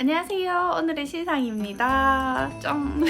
안녕하세요. 오늘의 시상입니다. 짱.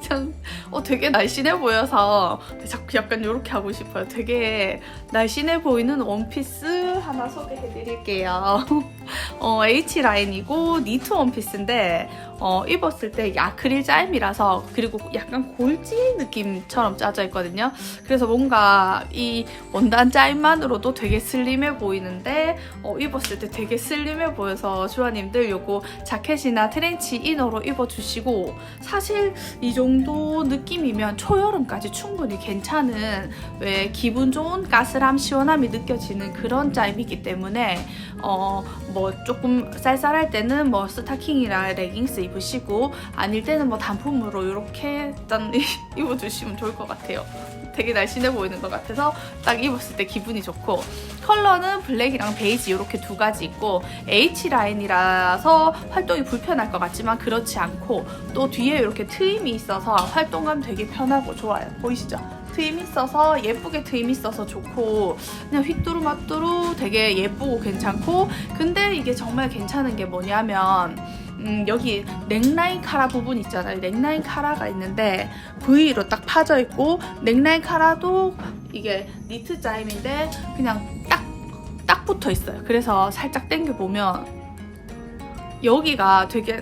짱. 어, 되게 날씬해 보여서 자꾸 약간 이렇게 하고 싶어요. 되게 날씬해 보이는 원피스 하나 소개해 드릴게요. 어, H라인이고 니트 원피스인데 어, 입었을 때 아크릴 짜임이라서 그리고 약간 골지 느낌처럼 짜져 있거든요. 그래서 뭔가 이 원단 짜임만으로도 되게 슬림해 보이는데 어, 입었을 때 되게 슬림해 보여서 주아님들 요거 자켓 이나 트렌치 이너로 입어주시고 사실 이 정도 느낌이면 초여름까지 충분히 괜찮은 왜 기분 좋은 가스람 시원함이 느껴지는 그런 짜임이기 때문에 어 뭐 조금 쌀쌀할 때는 뭐 스타킹이나 레깅스 입으시고 아닐 때는 뭐 단품으로 이렇게 일단 입어주시면 좋을 것 같아요. 되게 날씬해 보이는 것 같아서 딱 입었을 때 기분이 좋고 컬러는 블랙이랑 베이지 이렇게 두 가지 있고 H 라인이라서 활동 이 불편할 것 같지만 그렇지 않고 또 뒤에 이렇게 트임이 있어서 활동감 되게 편하고 좋아요. 보이시죠? 트임 있어서 예쁘게 트임 있어서 좋고 그냥 휘뚜루마뚜루 되게 예쁘고 괜찮고 근데 이게 정말 괜찮은 게 뭐냐면 음, 여기 넥라인 카라 부분 있잖아요. 넥라인 카라가 있는데 V로 딱 파져 있고 넥라인 카라도 이게 니트 짜임인데 그냥 딱, 딱 붙어 있어요. 그래서 살짝 당겨 보면 여기가 되게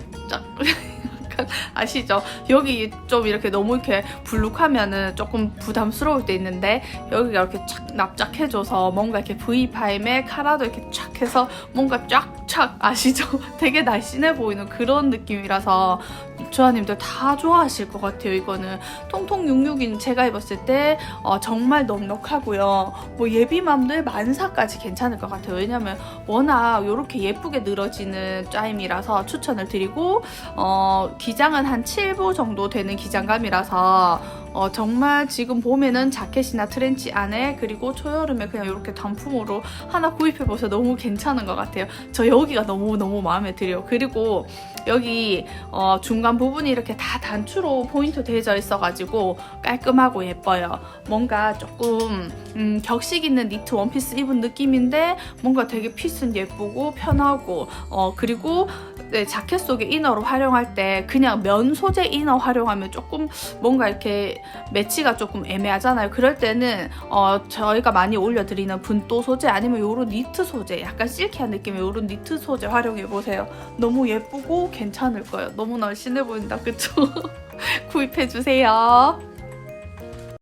아시죠? 여기 좀 이렇게 너무 이렇게 불룩하면은 조금 부담스러울 때 있는데 여기가 이렇게 쫙 납작해져서 뭔가 이렇게 V 파임에 카라도 이렇게 쫙 해서 뭔가 쫙쫙 아시죠? 되게 날씬해 보이는 그런 느낌이라서 주아님들 다 좋아하실 것 같아요. 이거는 통통 66인 제가 입었을 때 어, 정말 넉넉하고요. 뭐 예비맘들 만사까지 괜찮을 것 같아요. 왜냐면 워낙 이렇게 예쁘게 늘어지는 짜임이라서 추천을 드리고 어, 기 장은 한 7부 정도 되는 기장감이라서 어, 정말 지금 봄에는 자켓이나 트렌치 안에 그리고 초여름에 그냥 이렇게 단품으로 하나 구입해보셔서 너무 괜찮은 것 같아요. 저 여기가 너무너무 마음에 들어요. 그리고 여기 어, 중간 부분이 이렇게 다 단추로 포인트 되어 있어가지고 깔끔하고 예뻐요. 뭔가 조금 음, 격식 있는 니트 원피스 입은 느낌인데 뭔가 되게 핏은 예쁘고 편하고 어, 그리고 네, 자켓 속에 이너로 활용할 때 그냥 면 소재 이너 활용하면 조금 뭔가 이렇게 매치가 조금 애매하잖아요. 그럴 때는 어, 저희가 많이 올려드리는 분도 소재 아니면 요런 니트 소재 약간 실키한 느낌의 요런 니트 소재 활용해 보세요. 너무 예쁘고 괜찮을 거예요. 너무 날씬해 보인다, 그쵸? 구입해 주세요.